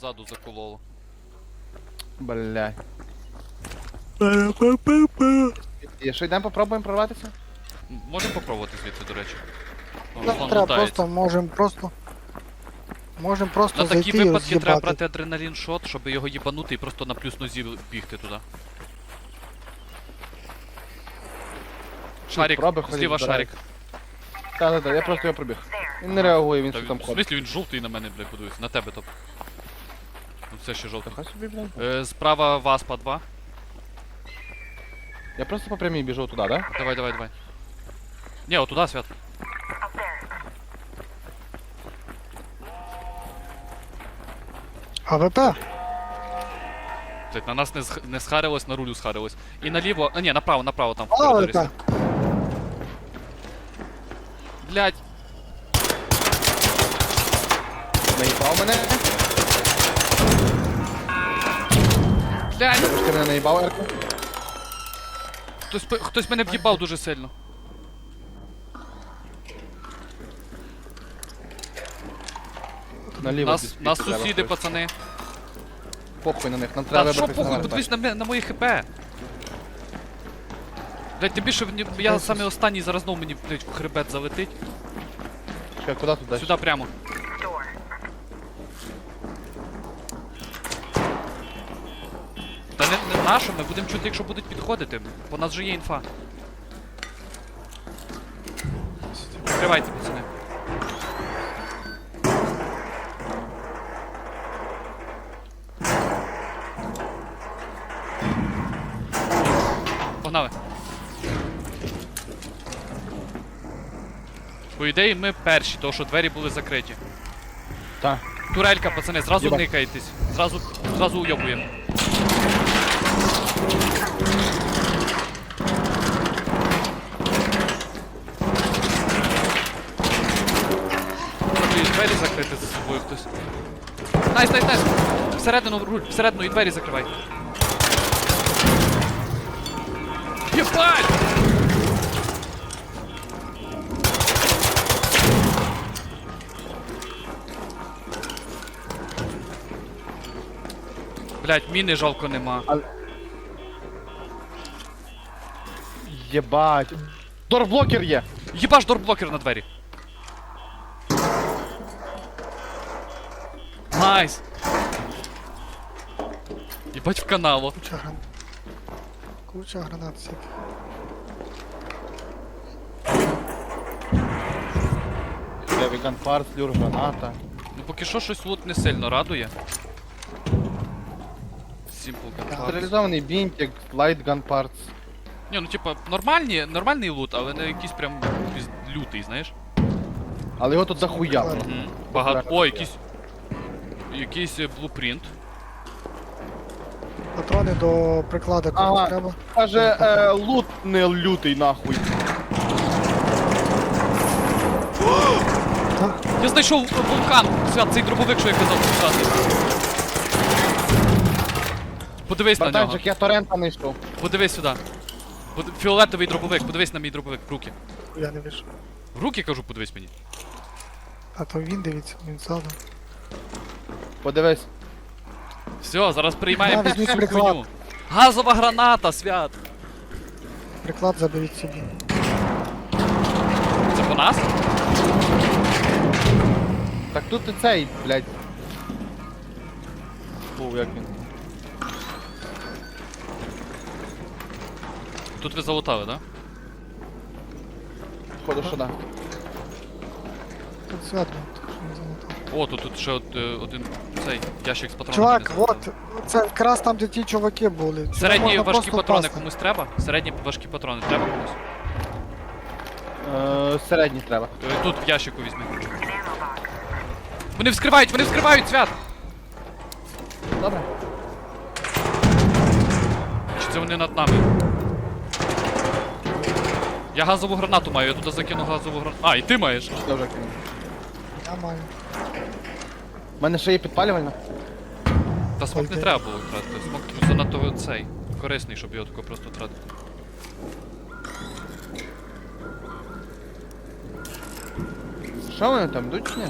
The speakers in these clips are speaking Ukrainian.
ззаду закололо. Блядь. І що йдемо попробуємо прорватися? Можемо попробувати звідси, до речі. Не треба, просто можемо просто. Можемо просто На такі зайти і випадки треба роз'їбати. брати адреналін шот, щоб його їбанути і просто на плюс нозі бігти туди. Шарик, проби ходять, зліва збирають. шарик. Так, так, так, я просто його пробіг. Він не реагує, він Та, що там в ходить. смислі він жовтий на мене, блядь, подивись. На тебе топ. Ну все ще жовтий. Хай собі, блядь. Е, справа Васпа 2. Я просто по прямій біжу туди, да? Давай, давай, давай. Ні, отуда, свят. АВП? Блядь, на нас не, сх- не схарилось, на рулю схарилось. І наліво. А, ні, направо, направо там в А, коридорі. АВП. Блядь, Наїбав мене. Блядь, Трошки мене наїбав, Ерко. хтось, хтось мене в'їбав дуже сильно. Наліво. Нас, звідси нас сусіди, щось. пацани. Похуй на них, нам треба Та що похуй, подивись на, ме- на мої хп. Блять, тим більше я саме останній зараз знову мені блядь, в хребет залетить. Чекай, куди туди? Сюди прямо. Та не, не ми будемо чути, якщо будуть підходити. Бо у нас же є інфа. Відкривайте, пацани. Погнали. По ідеї ми перші, тому що двері були закриті. Так. Турелька, пацани, зразу Єбать. никаєтесь. Зразу, зразу уйобуємо. Треба і двері закрити за собою хтось. Найс, найс, найс! Всередину руль, всередину і двері закривай. Єбать! Блять, міни жалко нема. Єбать. Дорблокер є! Єбаш дорблокер на двері. Найс. Єбать в каналу. Куча гранат. Куча гранат всяких. Левий ганпарт, слюр, граната. Ну поки що щось лут не сильно радує. Simple gun parts. Стерилізований бінтик, лайт ганпарт. Ні, ну типа нормальні, нормальний лут, але не якийсь прям піз- лютий, знаєш. Але його тут просто. Багато. О, якийсь. Якийсь блупринт. Патрони до приклада кому Ага. треба. Каже, е, лут не лютий нахуй. Я знайшов е, вулкан! Свят, цей дробовик, що я казав, свят. Подивись на нього. Братанчик, я торрента не йшов. Подивись сюди. Под- Фіолетовий дробовик, подивись на мій дробовик в руки. Я не вижу. В руки кажу, подивись мені. А то він дивиться, він ззаду. Подивись. Все, зараз приймаємо Да, під візьміть приклад. хуйню. Газова граната, свят! Приклад заберіть собі. Це по нас? Так тут і цей, блядь. Фу, як він. Тут ви залутали. Да? Походу, що да. Тут свят був, так що не залутав. О, тут, тут ще от, е, один цей ящик з патронами. Чувак, не от, це якраз там, де ті чуваки були. Сюди Середні можна важкі просто патрони впасти. комусь треба? Середні важкі патрони треба комусь? Е, середній треба. Е, Тут в ящику візьми. Вони вскривають, вони вскривають, свят! Добре. Чи це вони над нами? Я газову гранату маю, я туди закину газову гранату. А, і ти маєш? Вже. Я маю. У мене ще є підпалювальна. Та смок не треба було тратити. Смок занадто цей. Корисний, щоб його тако просто тратити. Що вони там йдуть чи ні?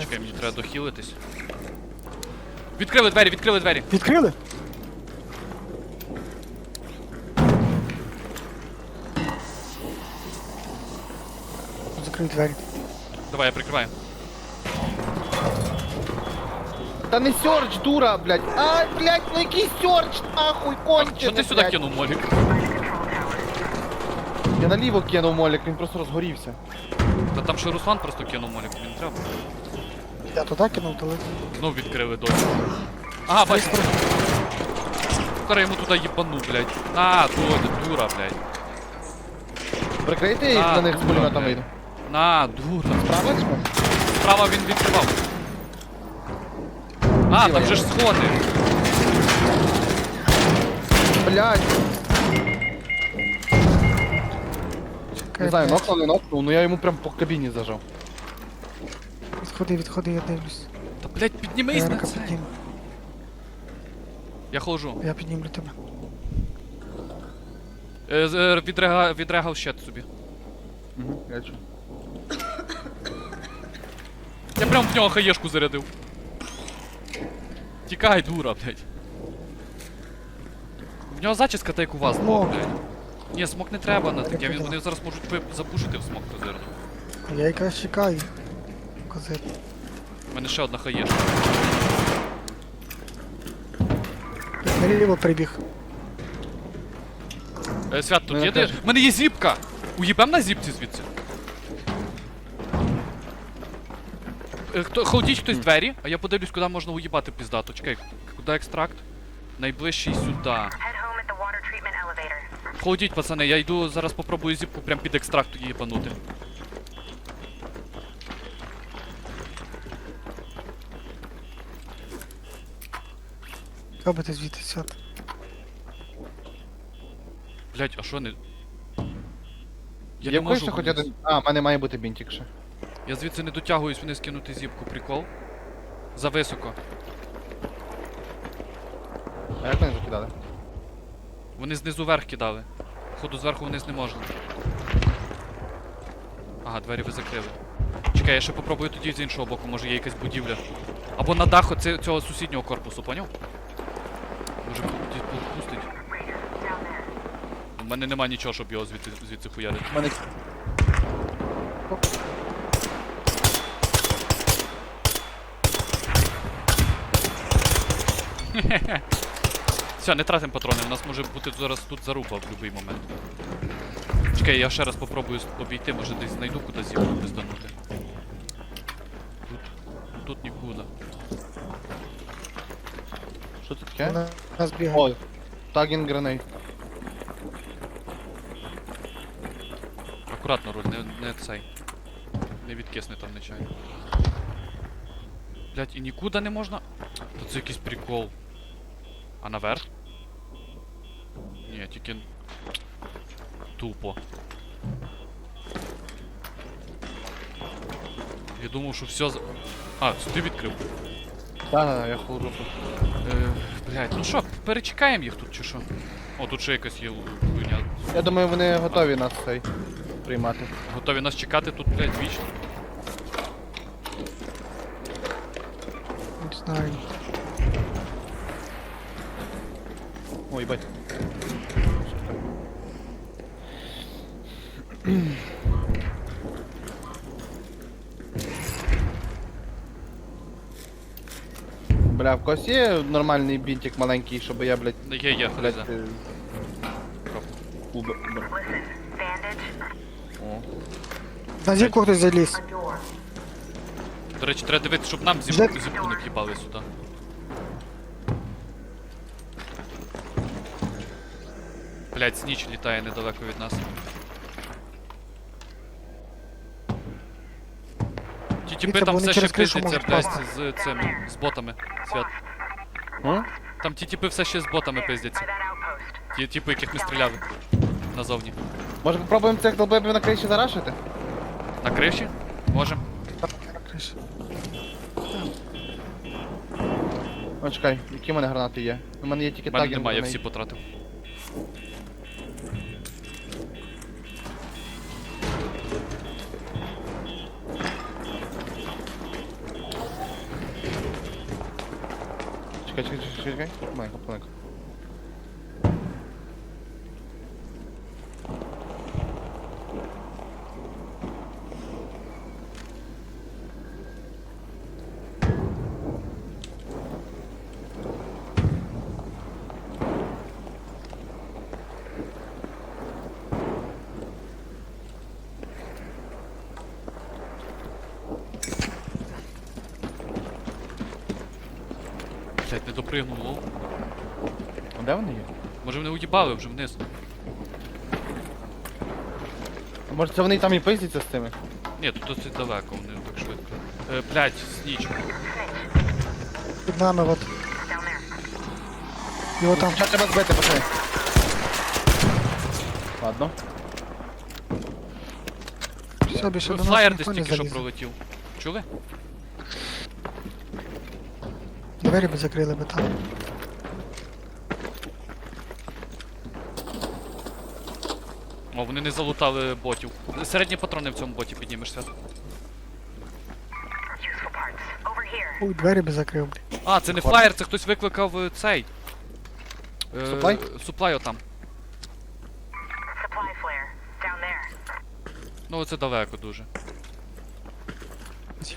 Чекай, мені треба дохилитись. Відкрили двері, відкрили двері. Відкрили? Закрий двері. Давай, я прикриваю. Та не сьорч, дура, блядь. А, блядь, ну який сьорч, нахуй, кончений, Що ти сюди блядь. кинув, Молік? Я наліво кинув молік, він просто розгорівся. Та там ще Руслан просто кинув Молік, не треба. Я туди кинув, але... Знов відкрили дощ. Ага, бачиш. Зараз йому туди їбану, блядь. На, дура, дура, блядь. Прикрийте їх А, на них з дура, пулемета блядь. вийду. На, дура. Правильно? Справа він відкривав. А, там же ж сходи. Блядь, не знаю, нокнув, не нокнув, ну я йому прям по кабіні зажав. Відходи, відходи, я дивлюсь. Та, блядь, піднімись Я на рука це. підніму. Я ходжу. Я піднімлю тебе. Е, з- е, відрега, відрегав щит собі. Угу, я чую. Я прям в нього хаєшку зарядив. Тікай, дура, блядь. В нього зачіска та як у вас, була, блядь. Ні, смок не треба на таке, він, вони зараз можуть пи- запушити в смок козирну. Я якраз чекаю. Козир. У мене ще одна хаєшка. Наліво прибіг. Е, Свят, тут Мене є де? теж. У мене є зіпка! Уїбем на зіпці звідси. Хто, ходіть хтось двері, а я подивлюсь, куди можна уїбати піздато. Чекай, куди екстракт? Найближчий сюди. Ходіть, пацани, я йду зараз попробую зіпку прям під екстракт їбанути. Робите звідти сяд. Блять, а що не. Я Є не можу. хоч один. А, в мене має бути бінтик ще. Я звідси не дотягуюсь вниз кинути зіпку, прикол. За високо. А як вони закидали? Вони знизу вверх кидали. Ходу зверху вниз не можна. Ага, двері ви закрили. Чекай, я ще попробую тоді з іншого боку, може є якась будівля. Або на даху цього сусіднього корпусу, поняв? Може тоді пустить. У мене нема нічого, щоб його звідси, звідси хуярити. Мене Все, не тратим патрони, у нас може бути зараз тут заруба в будь-який момент. Чекай, я ще раз попробую обійти, може десь знайду куди зібрати пизданути. Тут. Тут нікуди. Що це таке? Нас бігає. Ой. Тагін гранейт. Акуратно, руль, не, не цей. Не відкисни там нечайно. Блять, і нікуди не можна. Та це якийсь прикол. А наверх? Ні, тільки. Тупо. Я думав, що все. А, це ти відкрив. Так, так, я хожу. Е, блять, ну що, перечекаємо їх тут чи що? О, тут ще якась є хуйня. Я думаю, вони готові нас цей приймати. Готові нас чекати тут, блять, вічно. Не знаю. Ой, бать. Бля, в когось є нормальний бінтик маленький, щоб я, блядь, Є, є, блядь, хлиза. е, уб... уб- Listen, bandage, О. На зірку хтось заліз. До речі, треба дивитися, щоб нам Вже- зіпку, зіпку не в'їбали сюди. Блять, сніч літає недалеко від нас. Ті тіпи там вони все ще через кришу пиздяться можуть блядь, з цими, з ботами. Свят. Там ті тіпи все ще з ботами пиздяться. Ті тіпи, яких ми стріляли. Назовні. Може попробуємо цих долбебів на криші зарашити? На криші? Можем. На криші. О, чекай, які в мене гранати є? У мене є тільки У мене немає, я всі потратив. Чекай, чекай, чекай, чекай. Маленько, маленько. Блять, не допригнув лол. А де вони є? Може вони уїбали вже вниз. Може це вони там і пиздяться з тими? Ні, тут досить далеко, вони так швидко. Е, блять, сніч. Під нами от. Його там. Що треба збити, пацани? Ладно. Все, більше до нас Флаєр десь ніхто не тільки що залізе. пролетів. Чули? Двері би закрили би там. О, вони не залутали ботів. Середні патрони в цьому боті піднімешся. Ой, двері би закрив, блін. А, це не флаєр, це хтось викликав е, цей. Е, Суплай? Суплай отам. Supply flare. Down there. Ну це далеко дуже.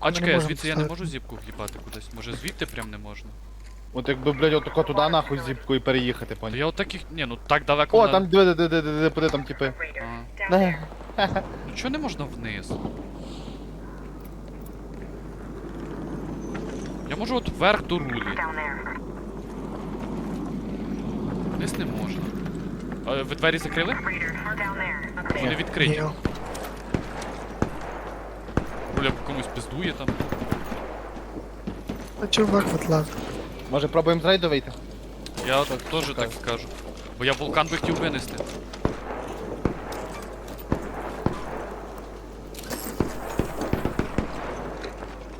А чекай, звідси я не можу зіпку в'їбати кудись. Може звідти прям не можна. От якби, блядь, отако туди нахуй зіпку і переїхати, То понял. я отак їх. Ні, ну так далеко. О, на- там диви, диви, диви, диви, диви, там типи. А. There. Ну чого не можна вниз? Я можу от вверх до рулі. Вниз не можна. А, ви двері закрили? Вони відкриті. Руля комусь пиздує там. Та чувак відлазив. Може пробуємо з рейду вийти? Я теж так скажу. Бо я вулкан би хотів винести.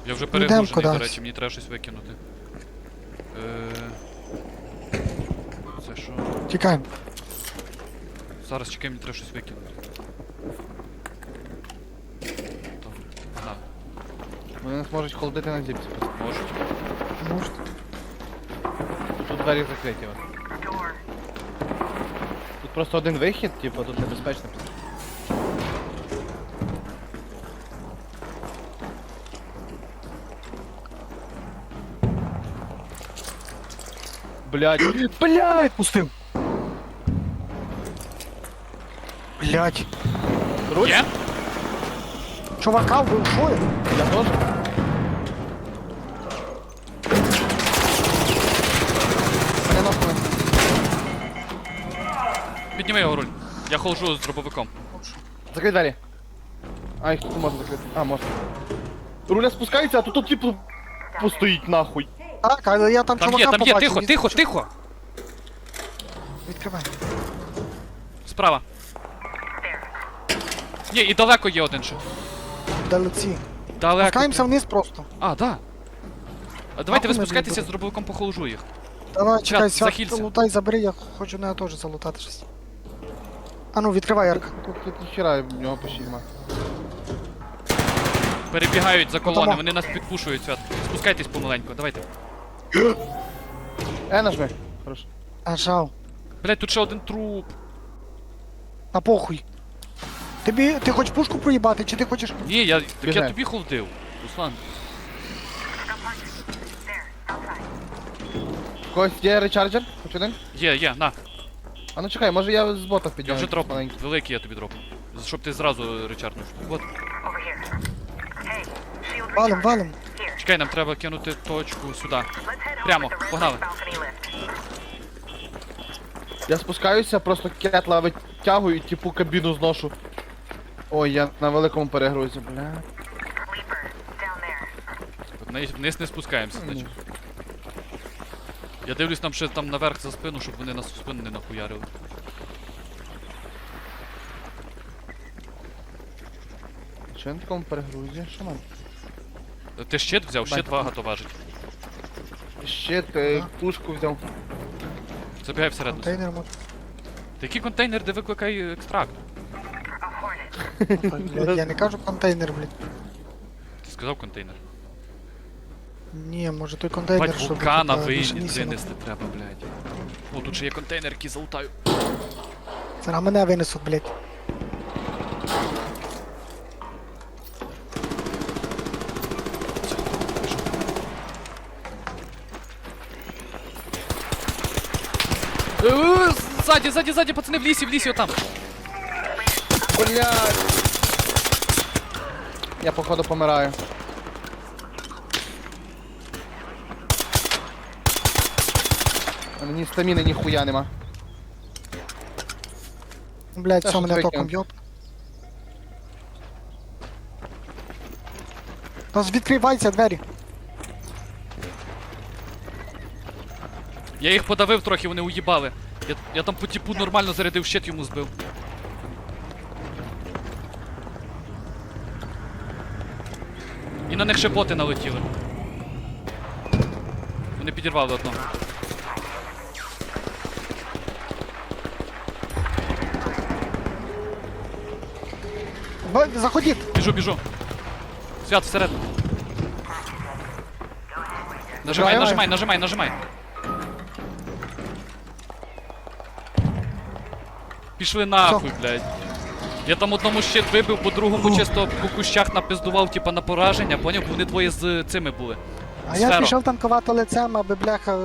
Я вже перегружений, до кудись. речі, мені треба щось викинути. Е... Це що? Тікаємо. Зараз чекай, мені треба щось викинути. Вони нас можуть холодити на зіпці. можуть. Може. Тут двері закриті. От. Door. Тут просто один вихід, типу, тут небезпечно. Блядь. Блядь! Пустив. Блять. Руль? Є? Чувака вбив, що я? Я теж. Мене нахуй. Підніми його руль. Я ходжу з дробовиком. Закрий. А, їх тут не можна закрити. А, можна. Руля спускається, а тут тут типу постоїть нахуй. Так, але я там, Там чувака є, там є, побачив. тихо, він- тихо, тихо! Відкривай. Справа. Ні, і далеко є один ще. Далеці. Далеко. Спускаємося вниз просто. А, да. А давайте ви Нахуй ми спускайтеся будемо? з дробовиком похоложу їх. Давай, чекай, захилься. лутай, забери, я хочу на теж залутати щось. А ну, відкривай, Ярка. Тут, тут ніхера в нього почти нема. Перебігають за колони, Отамо. вони нас підпушують, свят. Спускайтесь помаленьку, давайте. Е, нажми. Хорош. Нажав. Блять, тут ще один труп. На похуй. Тобі, ти хочеш пушку проїбати, чи ти хочеш... Ні, я, так я тобі холдив. Руслан. Когось є речарджер? Хоч один? Є, є, на. А ну чекай, може я з бота Я вже дроп. маленький. Великий я тобі дроп. Щоб ти зразу. От. Here. Hey. Shield Валим, валим. Чекай, нам треба кинути точку сюди. Прямо, погнали. Я спускаюся, просто кетла витягую і типу кабіну зношу. Ой, я на великому перегрузі, бля. Вниз, вниз не спускаємося, значить. Я дивлюсь нам ще там наверх за спину, щоб вони нас в спину не нахуярили. Що я на такому перегрузі? Що нам? Ти щит взяв, щит Бачу. багато важить. Щит, е, пушку взяв. Забігай всередину. Контейнер може. Та який контейнер, де викликай екстракт? Блядь, Я не кажу контейнер, блядь. Ти сказав контейнер. Ні, може той контейнер, Бать щоб вулкана е, винести треба, блядь. О, тут ще є контейнер, який залутаю. Зараз мене винесуть, блядь. Е, Ззаді, ззаді, ззаді, пацани, в лісі, в лісі, отам. Блядь. Я походу помираю. У ні стаміни, ні хуя нема. Блядь, Та все що мене таке? током б'єт. Та відкривайся двері. Я їх подавив трохи, вони уїбали. Я, я там по типу нормально зарядив щит йому збив. На них ще боти налетіли. Вони підірвали одного. Заходіть. Біжу, біжу. Свят, всередину. Нажимай, Давай, нажимай, нажимай, нажимай. Пішли нахуй, блядь. Я там одному щит вибив, по другому чисто по кущах напиздував, типа на пораження, поняв? Вони двоє з цими були. А я Сферо. пішов танкувати лицем, аби бляха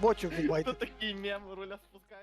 бочу Хто такий мем руля спускає.